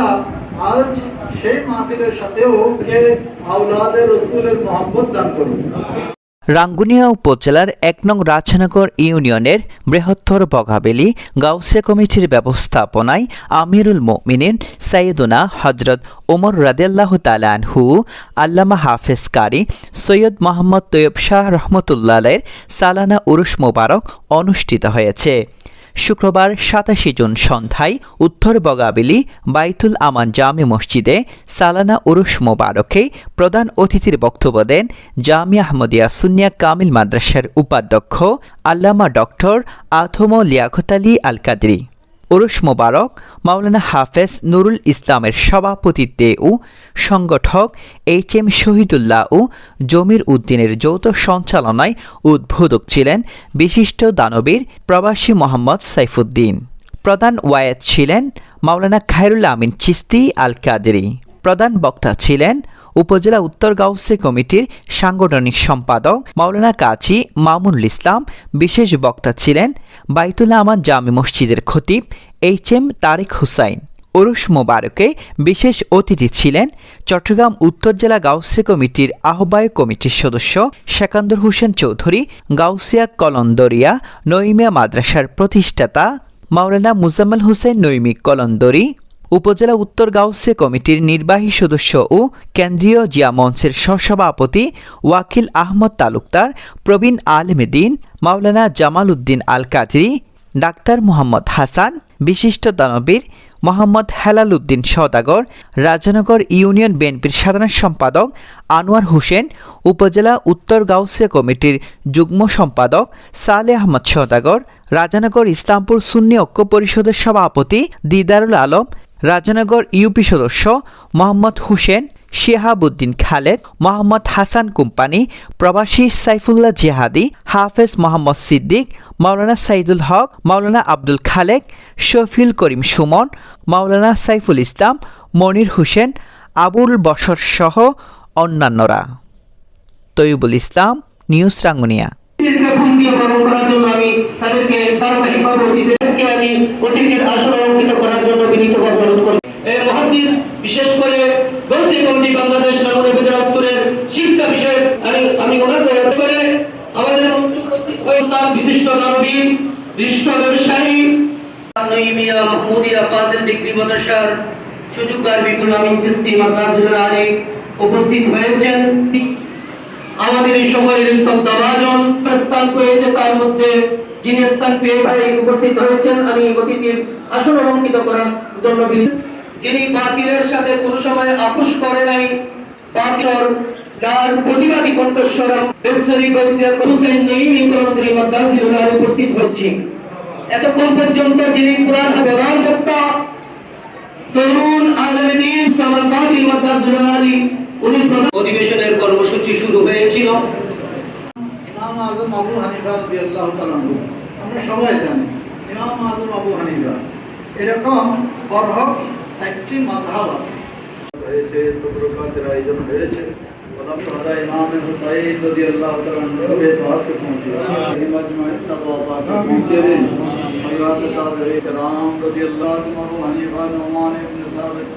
আমরা আজ সেই মাহফিলের সাথেও আউলাদের রসুলের মোহাম্মত দান করুন। রাঙ্গুনিয়া উপজেলার এক নং রাজনগর ইউনিয়নের বৃহত্তর বগাবেলি গাউসিয়া কমিটির ব্যবস্থাপনায় আমিরুল মোমিনিন সাইয়দুনা হজরত ওমর রাদেল্লাহ তালানহু আল্লামা হাফেজ কারি, সৈয়দ মোহাম্মদ তৈয়ব শাহ রহমতুল্লাহের সালানা উরুস মোবারক অনুষ্ঠিত হয়েছে। শুক্রবার সাতাশি জুন সন্ধ্যায় উত্তর বগাবিলি বাইতুল আমান জামে মসজিদে সালানা উরুস মোবারকে প্রধান অতিথির বক্তব্য দেন জামি আহমদিয়া সুনিয়া কামিল মাদ্রাসার উপাধ্যক্ষ আল্লামা ডক্টর আথম লিয়াকত আলী আল কাদরি উরুস মোবারক, মাওলানা হাফেজ নুরুল ইসলামের সভাপতিত্বে ও সংগঠক এইচ এম শহীদুল্লাহ ও জমির উদ্দিনের যৌথ সঞ্চালনায় উদ্বোধক ছিলেন বিশিষ্ট দানবীর প্রবাসী মোহাম্মদ সাইফুদ্দিন। প্রধান ওয়ায়েদ ছিলেন মাওলানা খায়রুল আমিন চিস্তি আল কাদেরি প্রধান বক্তা ছিলেন উপজেলা উত্তর গাউসে কমিটির সাংগঠনিক সম্পাদক মাওলানা কাজী মামুনুল ইসলাম, বিশেষ বক্তা ছিলেন বাইতুল আমান জামে মসজিদের খতিব এইচ এম তারেক হুসাইন। ওরুস মোবারকে বিশেষ অতিথি ছিলেন চট্টগ্রাম উত্তর জেলা গাউসে কমিটির আহ্বায়ক কমিটির সদস্য শেকান্দর হোসেন চৌধুরী, গাউসিয়া কলন্দরিয়া নইমিয়া মাদ্রাসার প্রতিষ্ঠাতা মাওলানা মুজাম্মেল হোসেন নৈমিক কলন্দরি। উপজেলা উত্তর গাউসে কমিটির নির্বাহী সদস্য ও কেন্দ্রীয় জিয়া মঞ্চের সহসভাপতি ওয়াকিল আহমদ তালুকদার, প্রবীণ আলমেদিন মাওলানা জামাল উদ্দিন আল কাদরি ডাক্তার মোহাম্মদ হাসান, বিশিষ্ট দানবীর মোহাম্মদ হেলাল উদ্দিন সওদাগর, রাজনগর ইউনিয়ন বিএনপির সাধারণ সম্পাদক আনোয়ার হোসেন, উপজেলা উত্তর গাউসিয়া কমিটির যুগ্ম সম্পাদক সালে আহমদ সওদাগর, রাজানগর ইসলামপুর সুন্নি ঐক্য পরিষদের সভাপতি দিদারুল আলম রাজানগর ইউপি সদস্য মোহাম্মদ হুসেন, শিহাবুদ্দিন খালেদ, মোহাম্মদ হাসান কোম্পানি, প্রবাসী সাইফুল্লাহ জেহাদি, হাফেজ মোহাম্মদ সিদ্দিক, মাওলানা সাইদুল হক, মাওলানা আব্দুল খালেক শফিল করিম সুমন, মাওলানা সাইফুল ইসলাম, মনির হোসেন, আবুল বসর সহ অন্যান্যরা। তৈবুল ইসলাম, নিউজ রাঙ্গুনিয়া। আমি তাদেরকে আমি করার জন্য বিনীতভাবে অনুরোধ করি এই মহাদিস বিশেষ করে গৌসি কমিটি বাংলাদেশ নামনী গুজরাটের শিক্ষা বিষয়ে আমি আমি ওনাকে অনুরোধ করে আমাদের মঞ্চে উপস্থিত হয়ে তার বিশিষ্ট দানবীর বিশিষ্ট ব্যবসায়ী। নঈমিয়া মাহমুদিয়া ফাজিল ডিগ্রি মাদ্রাসার সুযোগদার বিপুল আমিন চিস্তি মাদ্রাসুল আলী উপস্থিত হয়েছেন। আমাদের এই সকলের শ্রদ্ধাভাজন স্থান পেয়েছে তার মধ্যে যিনি স্থান পেয়ে ভাই উপস্থিত হয়েছেন। আমি অতিথির আসন অলঙ্কিত করার জন্য যিনি বাতিলের সাথে কোন সময় আপোষ করে নাই বাতিল যার প্রতিবাদী কণ্ঠস্বর বেসরি গৌসিয়া হোসেন নঈমি করন্দ্রী মাদ্রাসিল উপস্থিত হচ্ছে। এতক্ষণ পর্যন্ত যিনি কোরআন ব্যবহার করতা তরুণ আলী উনি অধিবেশনের কর্মসূচি শুরু হয়েছিল। ইমাম আজম আবু হানিফা রাদিয়াল্লাহু তাআলা আমরা সবাই জানি, ইমাম আজম আবু হানিফা, এরকম মাযহাব আছে। হয়েছে তোমরা তেরা এই জন্য হয়েছে हमारा इमाम हुसैन रज़ी अल्लाह तआला के बात के पहुँचे। हिम्मत में तबवा के पहुँचे रे। हज़रत ताबे कराम रज़ी अल्लाह तआला हनीफा नुमान इब्न साबित